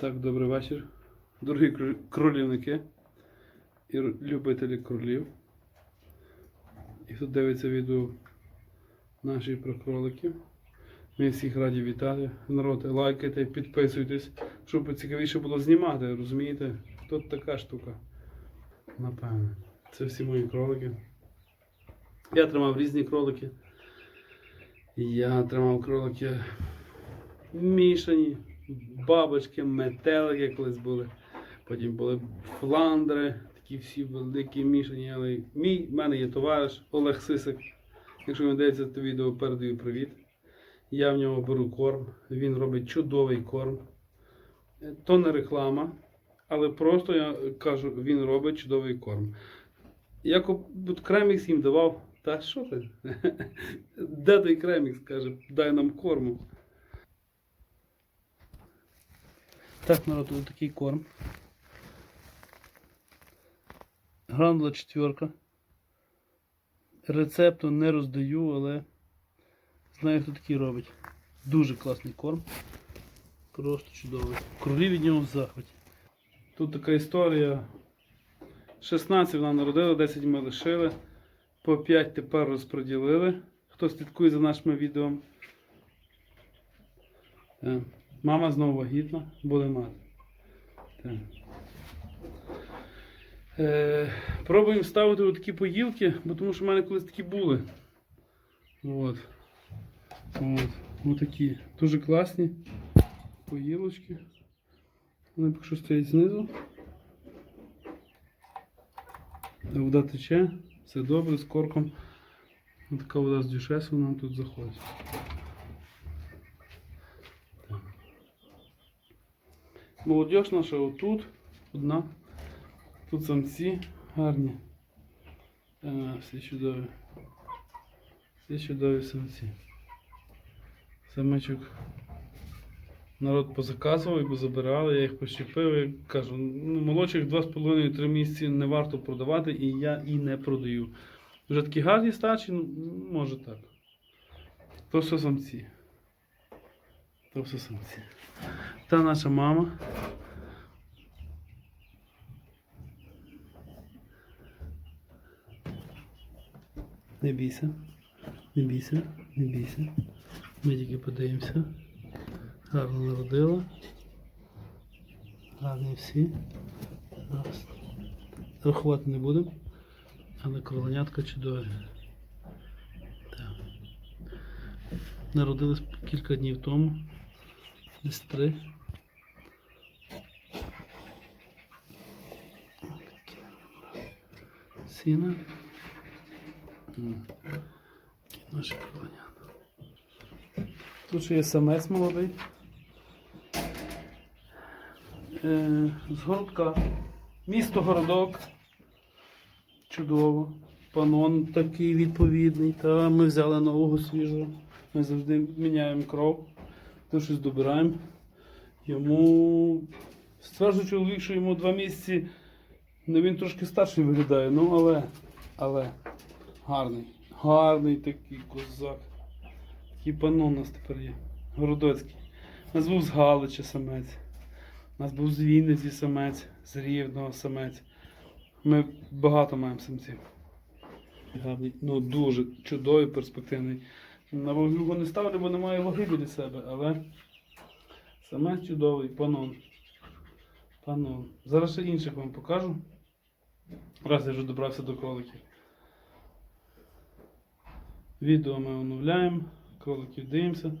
Так, добрий вечір. Дорогі кролівники і любителі кролів. І хто дивиться відео наші про кроликів. Ми всіх раді вітати. Народ, лайкайте, підписуйтесь, щоб цікавіше було знімати, розумієте? Тут така штука. Напевне. Це всі мої кролики. Я тримав різні кролики. Я тримав кролики мішані, бабочки, метелики колись були. Потім були фландри, такі всі великі мішані. Але мій в мене є товариш Олег Сисик. Якщо він дивиться це відео, передаю привіт. Я в нього беру корм. Він робить чудовий корм. То не реклама, але просто я кажу, він робить чудовий корм. Я кремікс їм давав. Та що ти? Де той кремікс? каже, дай нам корму. Так, народ, ось такий корм. Гранула четверка. Рецепту не роздаю, але знаю, хто такий робить. Дуже класний корм. Просто чудовий. Кролі від нього в захваті. Тут така історія. 16 вона народила, 10 ми лишили. По 5 тепер розподілили. Хто слідкує за нашими відео. Мама знову вагітна, буде мати. Так. Е, пробуємо ставити такі поїлки, бо тому що в мене колись такі були. От. От. Отакі. Дуже класні поїлочки. Вони поки що стоять знизу. Вода тече, все добре, з корком. Така вода з дюшесу нам тут заходить. Молодіж наша отут, одна. Тут самці гарні. А, всі чудові. Всі чудові самці. Самичок народ позаказував і позабирали, я їх пощепив і кажу, ну, молодших 2,5-3 місяці не варто продавати і я і не продаю. Вже такі гарні старші, ну, може так. То все самці. То все самці. Та наша мама. Не бійся, не бійся, не бійся. Ми тільки подивимося. Гарно народила. Гарні всі. Рахувати не будемо. Але кроленятка чудові. Народились кілька днів тому. Десь три. Сіна. Наші кроленята. Тут ще є самець молодий. Е, з городка. Місто городок. Чудово. Панон такий відповідний. Та ми взяли нового свіжого. Ми завжди міняємо кров. То щось добираємо. Йому стверджує чоловік, що йому два місяці. Ну він трошки старший виглядає, ну але. Але гарний. Гарний такий козак. Такий панон у нас тепер є. Городоцький. У нас був з Галича самець. У нас був з Вінниці самець, з Рівного самець. Ми багато маємо самців. Гарний, ну дуже чудовий, перспективний. На його не ставлю, бо немає ваги біля себе, але самець чудовий, панон. Панон. Зараз ще інших вам покажу. Раз я вже добрався до кроликів. Відео ми оновляємо, кроликів дивимося.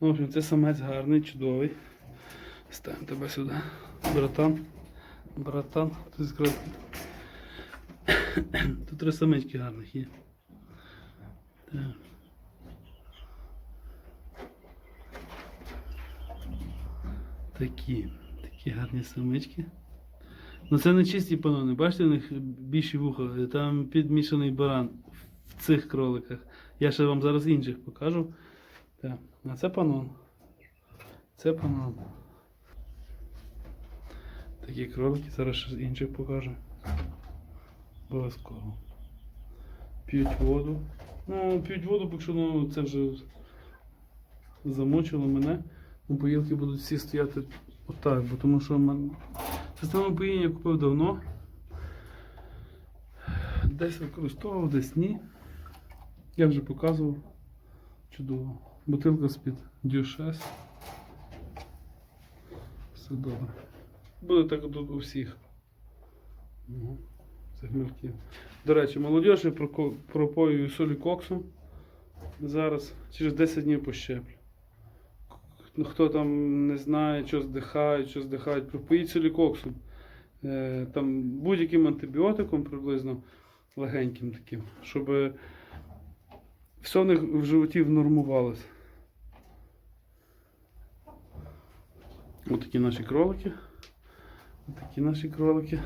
Ну, в общем, це самець гарний, чудовий. Ставимо тебе сюди. Братан. Братан. Тут скрив. Тут три самички гарних є. Так. Такі. Такі гарні самички. Ну це не чисті панони. Бачите, у них більші вуха. Там підмішаний баран в цих кроликах. Я ще вам зараз інших покажу. Так. А це панон. Це панон. Такі кролики, зараз ще інших покажу. Обов'язково. П'ють воду. Ну, п'ють воду, поки що ну, це вже замочило мене. Ну, поїлки будуть всі стояти Отак, бо тому що в мене систему поїння я купив давно. Десь використовував, десь ні. Я вже показував. Чудово. Бутилка з-під Дюшес. Все добре. Буде так тут у всіх. Цих мілків. До речі, молодіж я пропоюю солі коксом. Зараз через 10 днів пощеплю. Ну, хто там не знає, що здихають, що здихають, пропоїть солі коксом. Е, там будь-яким антибіотиком приблизно легеньким таким, щоб все в них в животі внормувалося. Ось такі наші кролики. Ось такі наші кролики.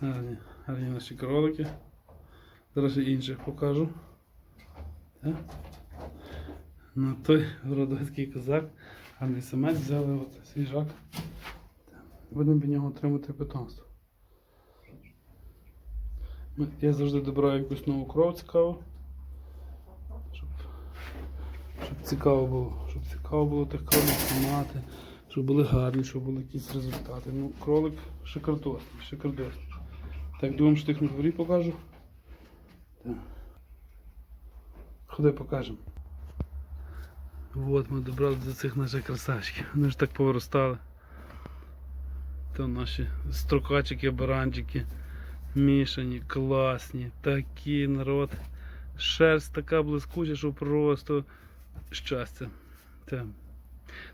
Гарні, гарні наші кролики. Зараз інших покажу. Так. Ну, той городоцький козак, гарний самець взяли от свіжак. Будемо від нього отримати питомство. Я завжди добираю якусь нову кров цікаву. Щоб, щоб цікаво було. Щоб цікаво було тих кроликів мати, щоб були гарні, щоб були якісь результати. Ну, кролик шикардосний, шикардосний. Так, думаю, що тих на дворі покажу. Ходи покажемо. От ми добрали до цих наших красавчиків. Вони ж так повиростали. То наші строкачики, баранчики, мішані, класні, такі народ. Шерсть така блискуча, що просто щастя. Те.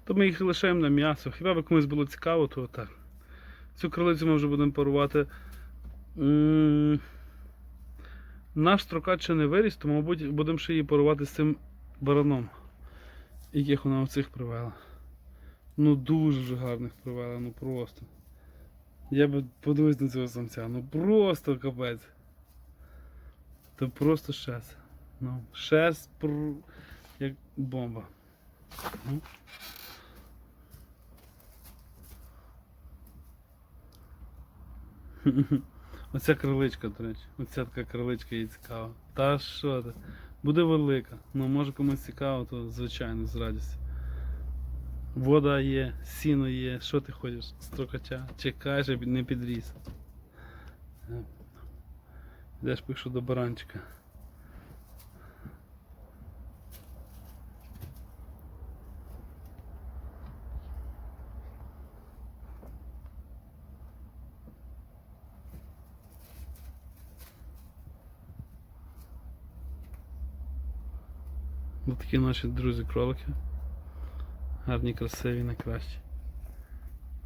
То ми їх лишаємо на м'ясо. Хіба би комусь було цікаво, то так. Цю кролицю ми вже будемо парувати. Наш строкач ще не виріс, то, мабуть, будемо ще її парувати з цим бараном яких вона оцих привела. Ну дуже гарних привела, ну просто. Я би подивився на цього самця, ну просто капець. Це просто шерсть. Ну, шерсть пр... як бомба. Ну. Оця криличка, до речі. Оця така криличка їй цікава. Та що ти? Буде велика. Ну, може комусь цікаво, то звичайно з радістю. Вода є, сіно є, що ти ходиш? Строкача. Чекай, щоб не підріс. Е. Йдеш пишу до баранчика. Ось такі наші друзі кролики. Гарні, красиві, найкращі.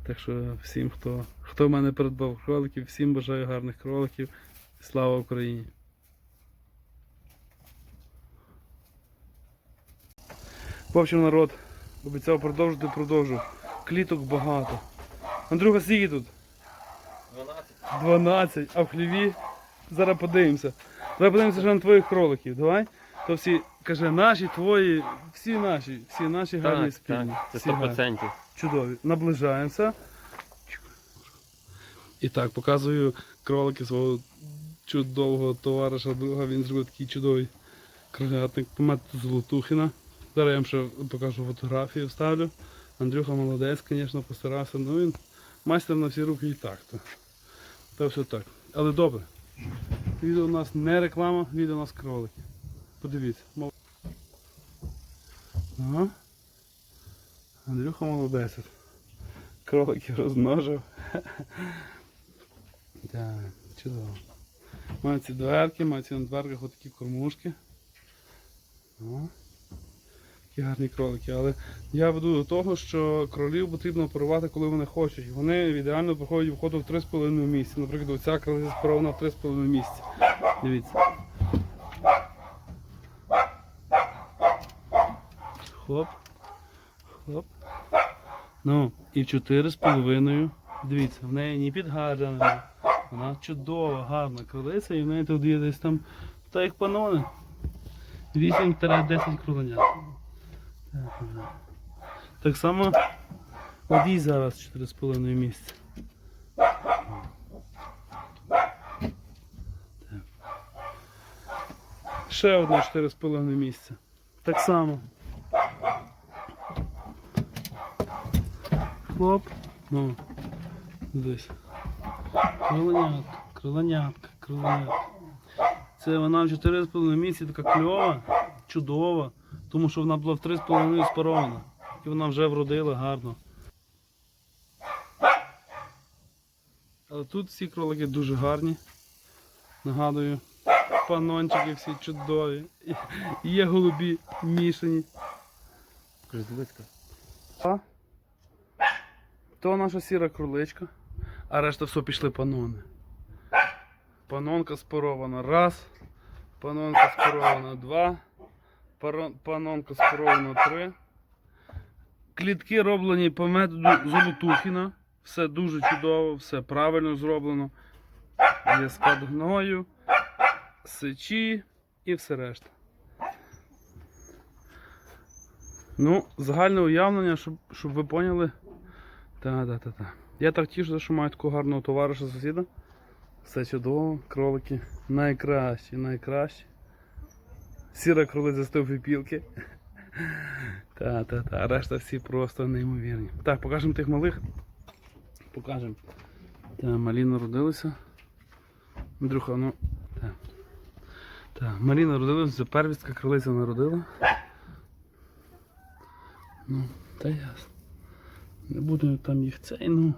Так що всім, хто, хто в мене придбав кроликів, всім бажаю гарних кроликів. Слава Україні! В общем, народ, обіцяв продовжити, продовжу. Кліток багато. Андрюха, скільки тут? 12. 12, а в хліві. Зараз подивимося. Давай подивимося вже на твоїх кроликів. Давай. То всі, каже, наші, твої, всі наші, всі наші гарні Так, спільні. так, це Всі 100%. Чудові. Наближаємося. І так, показую кролики свого чудового товариша друга. Він зробив такий чудовий кролятник по методу Золотухіна. Зараз я вам ще покажу фотографію, вставлю. Андрюха молодець, звісно, постарався. Ну він майстер на всі руки і так. То, то все так. Але добре. Відео у нас не реклама, відео у нас кролики. Подивіться. Ага. Андрюха молодець. Кроликів розмножив. Так, чудово. Мають ці дверки, мають ці на дверках отакі кормушки. О, такі гарні кролики. Але я веду до того, що кролів потрібно порувати, коли вони хочуть. Вони ідеально проходять входу в 3,5 місяці. Наприклад, оця кролиця спарована в 3,5 місяці. Дивіться. Хоп. Хоп. Ну, і в чотири з половиною. Дивіться, в неї ні підгаджена. Вона чудова, гарна кролиця, і в неї тут є десь там, та як панони. 8-10 кроленят. Так, само їй зараз 4,5 місяця. Так. Ще одна 4,5 місяця. Так само. Хлоп. Ну, десь. Криланятка, криланятка, криланятка. Це вона в 4,5 місяці така кльова, чудова, тому що вона була в 3,5 спарована. І вона вже вродила гарно. Але тут всі кролики дуже гарні. Нагадую, панончики всі чудові. Є голубі мішані. Кризлицька. То наша сіра кроличка, а решта все пішли панони. Панонка спорована раз, панонка спорована два, панонка спорована три. Клітки роблені по методу Золотухіна. Все дуже чудово, все правильно зроблено. Є склад гною, сечі і все решта. Ну, загальне уявлення, щоб, щоб ви поняли. Та, та, та, та. Я так тішуся, що маю такого гарного товариша сусіда. Все чудово, кролики. Найкращі, найкращі. Сіра кролиця з пілки. Та, та, та. А решта всі просто неймовірні. Так, покажемо тих малих. Покажемо. Та, малі народилися. Андрюха, ну. Так. Так, малі народилися, первістка кролиця народила. Ну, та ясно. Не буду там їх цей, ну.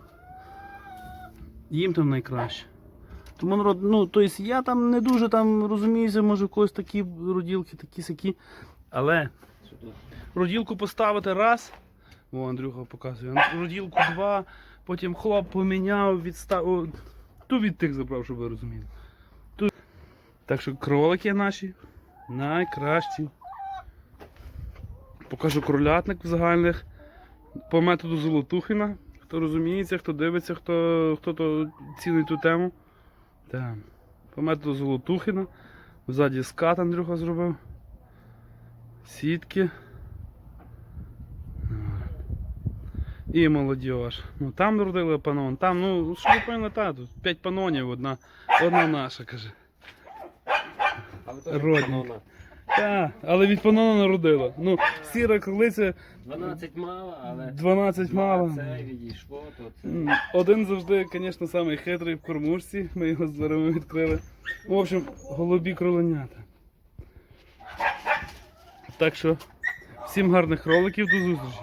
Їм там найкраще. Тому ну, тобто я там не дуже там розуміюся, може в когось такі роділки, такі сякі. Але роділку поставити раз. О, Андрюха показує. Роділку два, потім хлоп поміняв, відстав. Ту від тих забрав, щоб ви розуміли. Ту... Так що кролики наші найкращі. Покажу кролятник в загальних по методу Золотухина. Хто розуміється, хто дивиться, хто, хто то цінить ту тему. Так. По методу Золотухина. Ззаді скат Андрюха зробив. Сітки. І молодіж. Ну там народили панон, там, ну, що ви поняли, та, тут 5 панонів, одна, одна наша, каже. Пановна. Так, але від панона народила. Ну, сіра кролиця 12 мало, але 12 мало. Це відійшло, то це. М, Один завжди, звісно, самий хитрий в кормушці. Ми його з дверима відкрили. В общем, голубі кроленята. Так що, всім гарних роликів, до зустрічі.